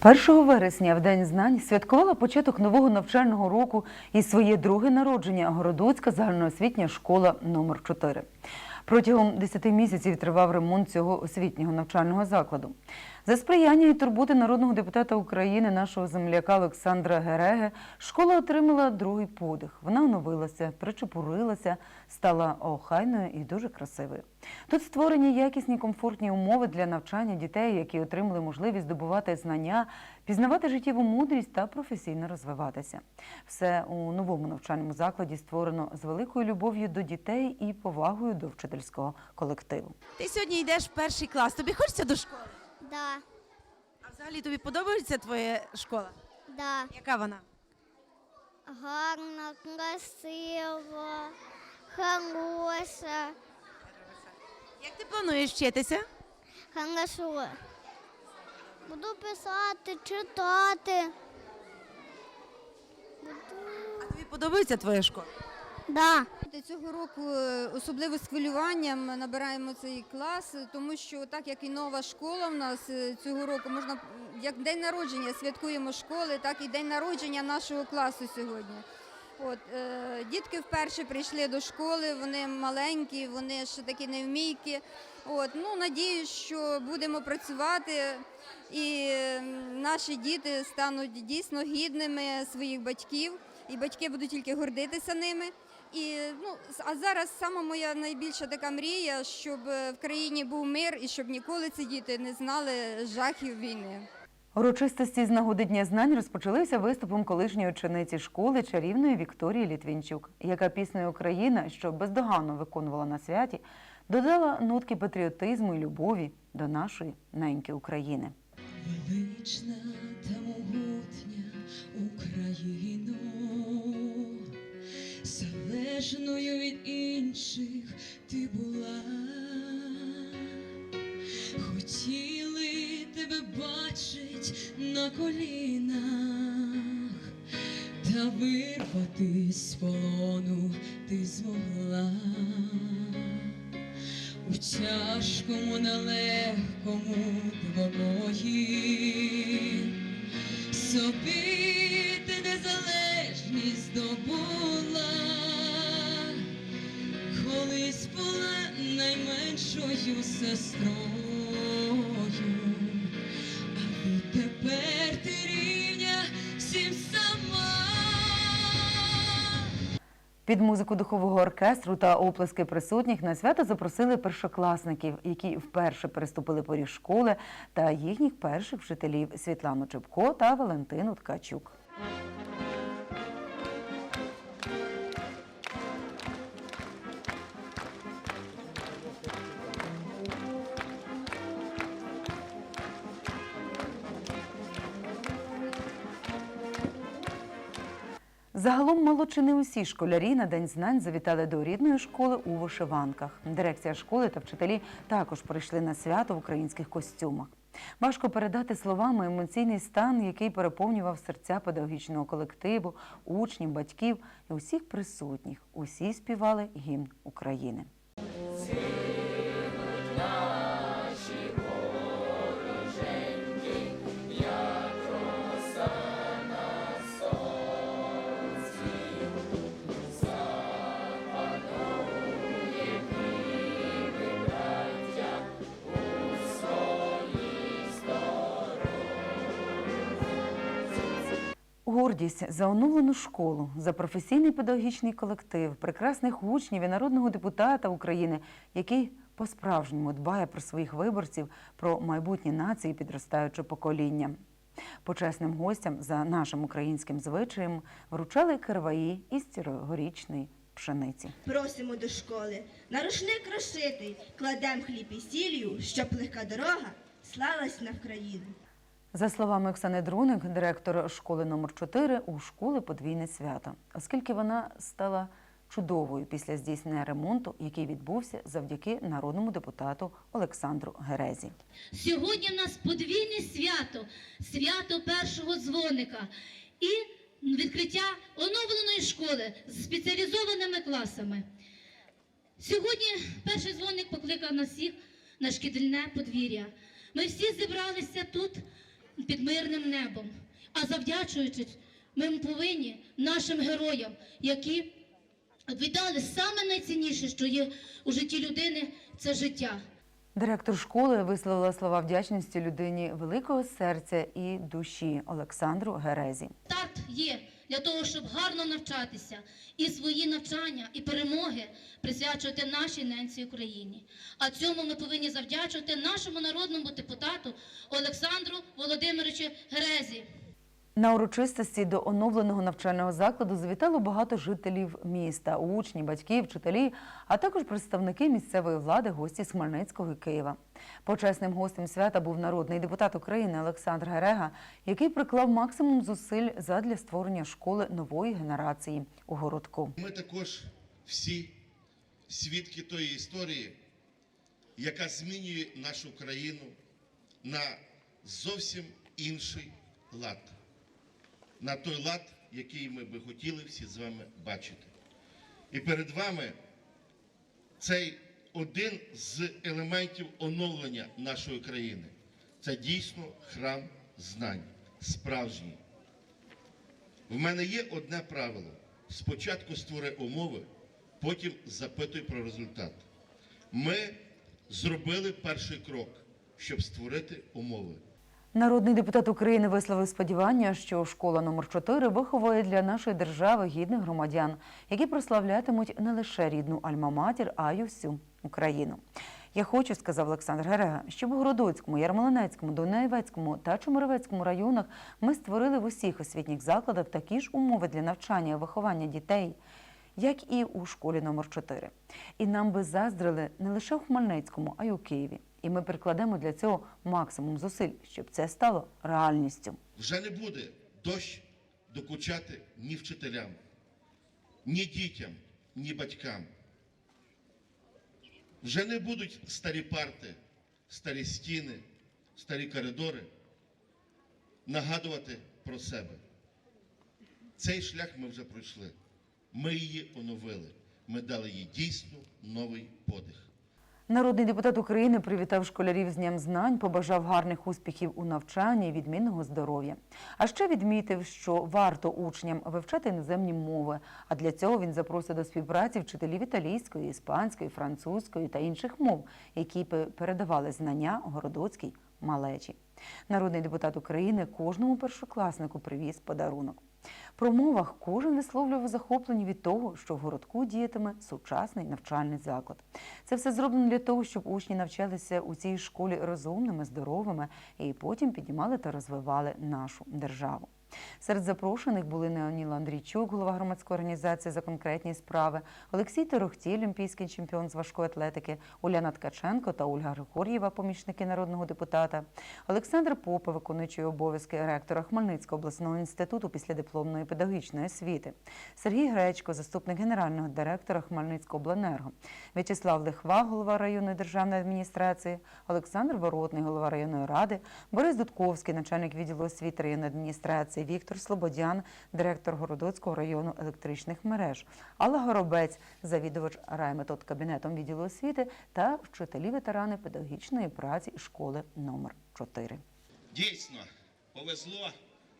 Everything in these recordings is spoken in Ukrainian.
1 вересня, в День знань, святкувала початок нового навчального року і своє друге народження Городоцька загальноосвітня школа номер 4 Протягом 10 місяців тривав ремонт цього освітнього навчального закладу. За сприяння і турботи народного депутата України, нашого земляка Олександра Гереге, школа отримала другий подих. Вона оновилася, причепурилася, стала охайною і дуже красивою. Тут створені якісні комфортні умови для навчання дітей, які отримали можливість здобувати знання, пізнавати життєву мудрість та професійно розвиватися. Все у новому навчальному закладі створено з великою любов'ю до дітей і повагою до вчительського колективу. Ти сьогодні йдеш в перший клас. Тобі хочеться до школи? Да, А взагалі тобі подобається твоя школа? да. Яка вона? Гарно, красиво, хороша, Як ти плануєш вчитися? хорошо. Буду писати, читати. А тобі подобається твоя школа? Да. Цього року е, особливо з хвилюванням набираємо цей клас, тому що так як і нова школа в нас е, цього року, можна як день народження святкуємо школи, так і день народження нашого класу сьогодні. От е, дітки вперше прийшли до школи, вони маленькі, вони ще такі невмійки. От ну надіюсь, що будемо працювати, і наші діти стануть дійсно гідними своїх батьків, і батьки будуть тільки гордитися ними. І ну а зараз сама моя найбільша така мрія, щоб е, в країні був мир і щоб ніколи ці діти не знали жахів війни. Урочистості з нагоди Дня знань розпочалися виступом колишньої учениці школи чарівної Вікторії Літвінчук, яка піснею Україна, що бездоганно виконувала на святі, додала нотки патріотизму і любові до нашої неньки України. Велична та могутня Україно, залежною від інших ти була. Хотіли тебе бачить на колінах, та вирвати з полону ти змогла. У тяжкому, нелегкому двобої собі ти незалежність здобула, колись була найменшою сестрою, Під музику духового оркестру та оплески присутніх на свято запросили першокласників, які вперше переступили поріг школи, та їхніх перших вчителів Світлану Чепко та Валентину Ткачук. Загалом мало чи не усі школярі на День знань завітали до рідної школи у вишиванках. Дирекція школи та вчителі також прийшли на свято в українських костюмах. Важко передати словами емоційний стан, який переповнював серця педагогічного колективу, учнів, батьків і усіх присутніх. Усі співали гімн України. Гордість за оновлену школу, за професійний педагогічний колектив, прекрасних учнів і народного депутата України, який по-справжньому дбає про своїх виборців, про майбутнє нації підростаюче покоління. Почесним гостям за нашим українським звичаєм вручали керваї із цілогорічної пшениці. Просимо до школи, на рушник розшитий, кладем хліб і сіллю, щоб легка дорога слалась на Вкраїну. За словами Оксани Друник, директор школи номер 4 у школи подвійне свято, оскільки вона стала чудовою після здійснення ремонту, який відбувся завдяки народному депутату Олександру Герезі. Сьогодні в нас подвійне свято, свято першого дзвоника і відкриття оновленої школи з спеціалізованими класами. Сьогодні перший дзвоник покликав нас всіх на шкідельне подвір'я. Ми всі зібралися тут під мирним небом. А завдячуючи, ми повинні нашим героям, які віддали саме найцінніше, що є у житті людини, це життя. Директор школи висловила слова вдячності людині великого серця і душі Олександру Герезі. Старт є для того, щоб гарно навчатися і свої навчання і перемоги присвячувати нашій ненці Україні. А цьому ми повинні завдячувати нашому народному депутату Олександру Володимировичу Герезі. На урочистості до оновленого навчального закладу завітало багато жителів міста, учні, батьки, вчителі, а також представники місцевої влади, гості з Хмельницького і Києва. Почесним гостем свята був народний депутат України Олександр Герега, який приклав максимум зусиль задля створення школи нової генерації у городку. Ми також всі свідки тої історії, яка змінює нашу країну на зовсім інший лад, на той лад, який ми би хотіли всі з вами бачити. І перед вами цей один з елементів оновлення нашої країни. Це дійсно храм знань, справжній. В мене є одне правило: спочатку створи умови, потім запитуй про результат. Ми зробили перший крок, щоб створити умови. Народний депутат України висловив сподівання, що школа номер 4 виховує для нашої держави гідних громадян, які прославлятимуть не лише рідну Альма-Матір, а й усю Україну. Я хочу, сказав Олександр Герега, щоб у Городоцькому, Ярмолинецькому, Дунаєвецькому та Чомеровецькому районах ми створили в усіх освітніх закладах такі ж умови для навчання і виховання дітей, як і у школі номер 4 І нам би заздрили не лише у Хмельницькому, а й у Києві. І ми прикладемо для цього максимум зусиль, щоб це стало реальністю. Вже не буде дощ докучати ні вчителям, ні дітям, ні батькам. Вже не будуть старі парти, старі стіни, старі коридори нагадувати про себе. Цей шлях ми вже пройшли. Ми її оновили. Ми дали їй дійсно новий подих. Народний депутат України привітав школярів з Днем знань, побажав гарних успіхів у навчанні і відмінного здоров'я. А ще відмітив, що варто учням вивчати іноземні мови. А для цього він запросив до співпраці вчителів італійської, іспанської, французької та інших мов, які передавали знання городоцькій малечі. Народний депутат України кожному першокласнику привіз подарунок. Про мовах кожен висловлював захоплення від того, що в городку діятиме сучасний навчальний заклад. Це все зроблено для того, щоб учні навчалися у цій школі розумними, здоровими і потім піднімали та розвивали нашу державу. Серед запрошених були Неоніла Андрійчук, голова громадської організації за конкретні справи, Олексій Торохтій, олімпійський чемпіон з важкої атлетики, Уляна Ткаченко та Ольга Григор'єва, помічники народного депутата, Олександр Попа, виконуючий обов'язки ректора Хмельницького обласного інституту післядипломної педагогічної освіти, Сергій Гречко, заступник генерального директора Хмельницького обленерго, В'ячеслав Лихва, голова районної державної адміністрації, Олександр Воротний, голова районної ради, Борис Дудковський, начальник відділу освіти районної адміністрації, Віктор Слободян, директор Городоцького району електричних мереж, Алла Горобець, завідувач райметод кабінетом відділу освіти та вчителі-ветерани педагогічної праці школи номер 4. Дійсно, повезло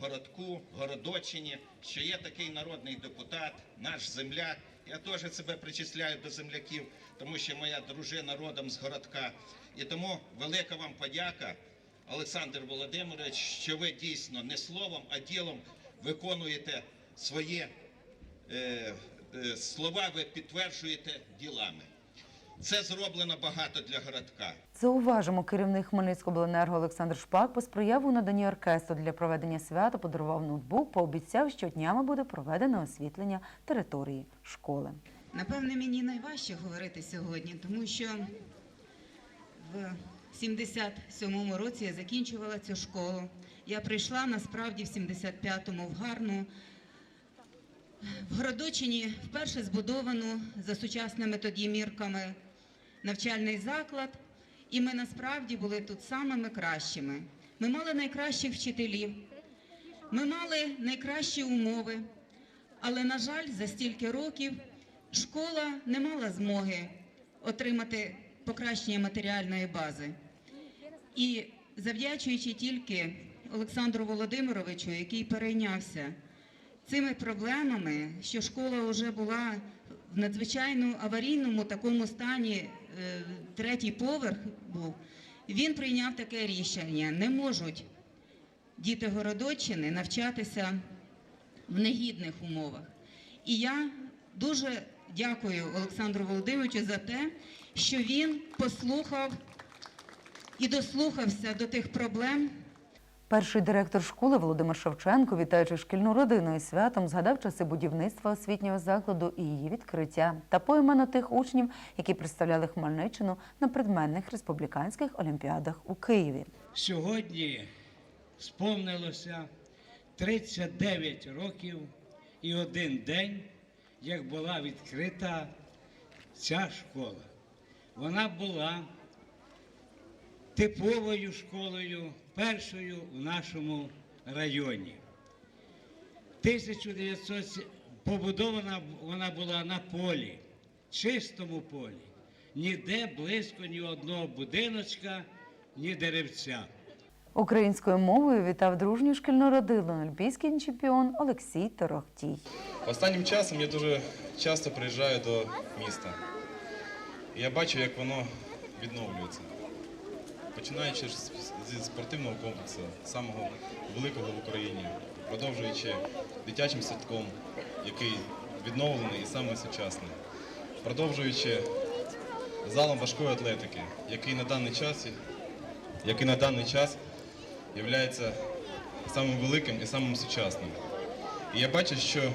городку, городочині, що є такий народний депутат, наш земляк. Я теж себе причисляю до земляків, тому що моя дружина родом з городка. І тому велика вам подяка, Олександр Володимирович, що ви дійсно не словом, а ділом виконуєте свої е, е, слова, ви підтверджуєте ділами. Це зроблено багато для городка. Зауважимо, керівник Хмельницького обленерго Олександр Шпак посприяв у наданні оркестру для проведення свята, подарував ноутбук, пообіцяв, що днями буде проведено освітлення території школи. Напевне, мені найважче говорити сьогодні, тому що в 77-му році я закінчувала цю школу. Я прийшла насправді в 75-му в гарну в Городочині вперше збудовану за сучасними тоді мірками навчальний заклад, і ми насправді були тут самими кращими. Ми мали найкращих вчителів, ми мали найкращі умови, але, на жаль, за стільки років школа не мала змоги отримати покращення матеріальної бази. І завдячуючи тільки Олександру Володимировичу, який перейнявся цими проблемами, що школа вже була в надзвичайно аварійному такому стані, е, третій поверх був. Він прийняв таке рішення: не можуть діти Городоччини навчатися в негідних умовах. І я дуже дякую Олександру Володимировичу за те, що він послухав і дослухався до тих проблем, Перший директор школи Володимир Шевченко, вітаючи шкільну родину із святом, згадав часи будівництва освітнього закладу і її відкриття та поіменно тих учнів, які представляли Хмельниччину на предметних республіканських олімпіадах у Києві. Сьогодні сповнилося 39 років і один день, як була відкрита ця школа. Вона була типовою школою, першою в нашому районі. 1900 побудована вона була на полі, чистому полі. Ніде близько ні одного будиночка, ні деревця. Українською мовою вітав дружню шкільну родину олімпійський чемпіон Олексій Торохтій. Останнім часом я дуже часто приїжджаю до міста. Я бачу, як воно відновлюється. Починаючи зі спортивного комплексу, самого великого в Україні, продовжуючи дитячим садком, який відновлений і саме сучасний, продовжуючи залом важкої атлетики, який на даний час, який на даний час є самим великим і самим сучасним. І я бачу, що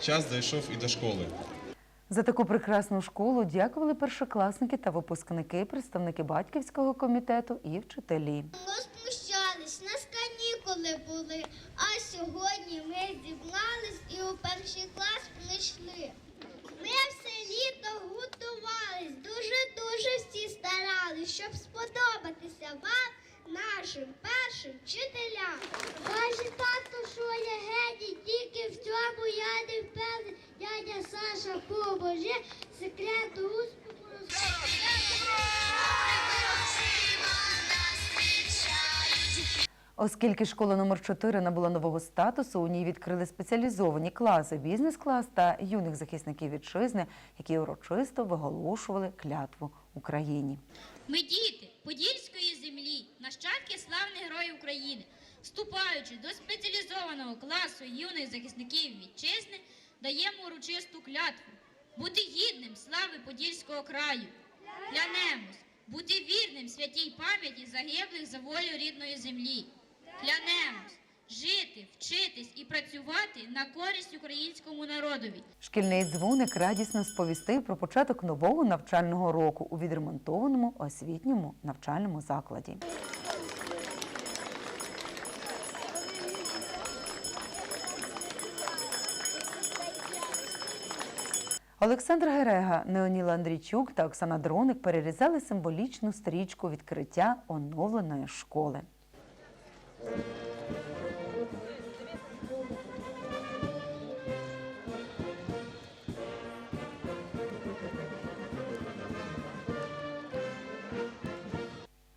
час дійшов і до школи. За таку прекрасну школу дякували першокласники та випускники, представники батьківського комітету і вчителі. Розпущались, нас канікули були, а сьогодні ми зібрались і у перший клас прийшли. Ми все літо готувались, дуже-дуже всі старались, щоб сподобатися вам, нашим першим вчителям. Каже тато, що я геній, тільки в цьому я не впевнений. Дядя Саша поможи, секрету успіху Оскільки школа номер 4 набула нового статусу, у ній відкрили спеціалізовані класи бізнес-клас та юних захисників вітчизни, які урочисто виголошували клятву Україні. Ми діти Подільської землі, нащадки славних героїв України, вступаючи до спеціалізованого класу юних захисників вітчизни, даємо урочисту клятву бути гідним слави Подільського краю. Клянемось бути вірним святій пам'яті загиблих за волю рідної землі. Клянемось жити, вчитись і працювати на користь українському народові. Шкільний дзвоник радісно сповістив про початок нового навчального року у відремонтованому освітньому навчальному закладі. Олександр Герега, Неоніла Андрійчук та Оксана Дроник перерізали символічну стрічку відкриття оновленої школи.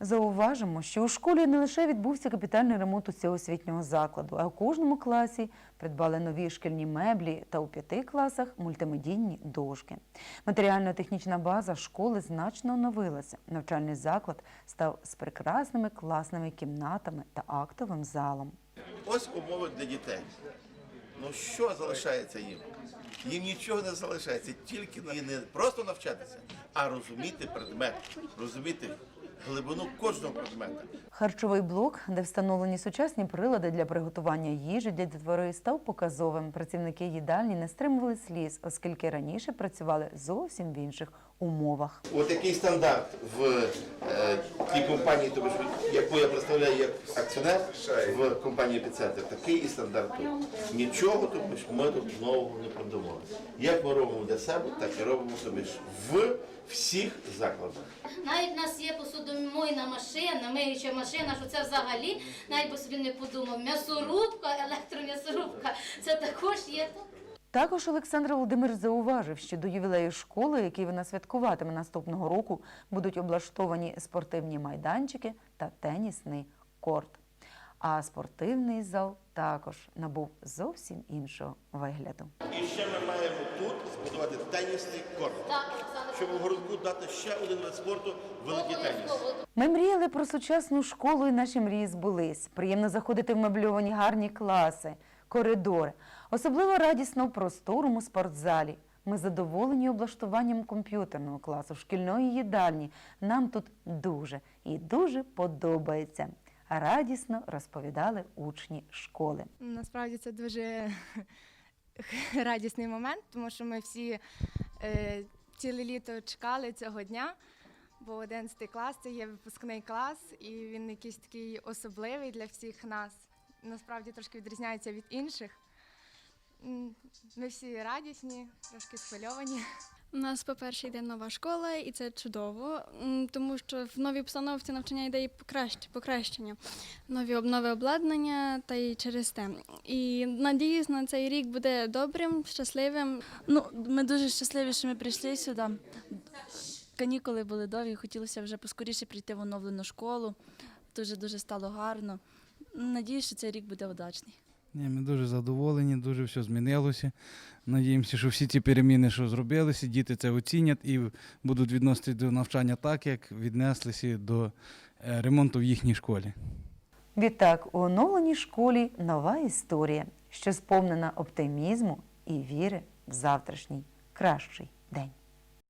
Зауважимо, що у школі не лише відбувся капітальний ремонт усього закладу, а у кожному класі придбали нові шкільні меблі та у п'яти класах мультимедійні дошки. Матеріально-технічна база школи значно оновилася. Навчальний заклад став з прекрасними класними кімнатами та актовим залом. Ось умови для дітей. Ну що залишається їм? Їм нічого не залишається, тільки не просто навчатися, а розуміти предмет, розуміти глибину кожного предмета. Харчовий блок, де встановлені сучасні прилади для приготування їжі для дітвори, став показовим. Працівники їдальні не стримували сліз, оскільки раніше працювали зовсім в інших умовах. От який стандарт в е, тій компанії, тобто, яку я представляю як акціонер в компанії «Епіцентр», такий і стандарт тут. Нічого тобто, ми тут нового не придумали. Як ми робимо для себе, так і робимо тобі ж в всіх закладах. Навіть в нас є посудомийна машина, миюча машина, що це взагалі, навіть би собі не подумав. М'ясорубка, електром'ясорубка, це також є тут. Також Олександр Володимир зауважив, що до ювілею школи, який вона святкуватиме наступного року, будуть облаштовані спортивні майданчики та тенісний корт. а спортивний зал також набув зовсім іншого вигляду. І ще ми маємо тут збудувати тенісний корт, щоб у городку дати ще один вид спорту великий теніс. Ми мріяли про сучасну школу, і наші мрії збулись. Приємно заходити в мебльовані гарні класи, коридори. Особливо радісно в просторому спортзалі. Ми задоволені облаштуванням комп'ютерного класу, шкільної їдальні. Нам тут дуже і дуже подобається. Радісно розповідали учні школи. Насправді це дуже радісний момент, тому що ми всі е, ціле літо чекали цього дня, бо 11 клас це є випускний клас, і він якийсь такий особливий для всіх нас. Насправді трошки відрізняється від інших. Ми всі радісні, трошки схвильовані. У нас, по-перше, йде нова школа, і це чудово, тому що в новій обстановці навчання йде і покращ- покращення, нові об- нове обладнання та й через те. І надіюсь, на цей рік буде добрим, щасливим. Ну, ми дуже щасливі, що ми прийшли сюди. Канікули були довгі, хотілося вже поскоріше прийти в оновлену школу. Дуже дуже стало гарно. Надіюсь, що цей рік буде удачний. Ні, ми дуже задоволені, дуже все змінилося. Надіємося, що всі ті переміни, що зробилися, діти це оцінять і будуть відноситися до навчання так, як віднеслися до е, ремонту в їхній школі. Відтак, у оновленій школі нова історія, що сповнена оптимізму і віри в завтрашній кращий день.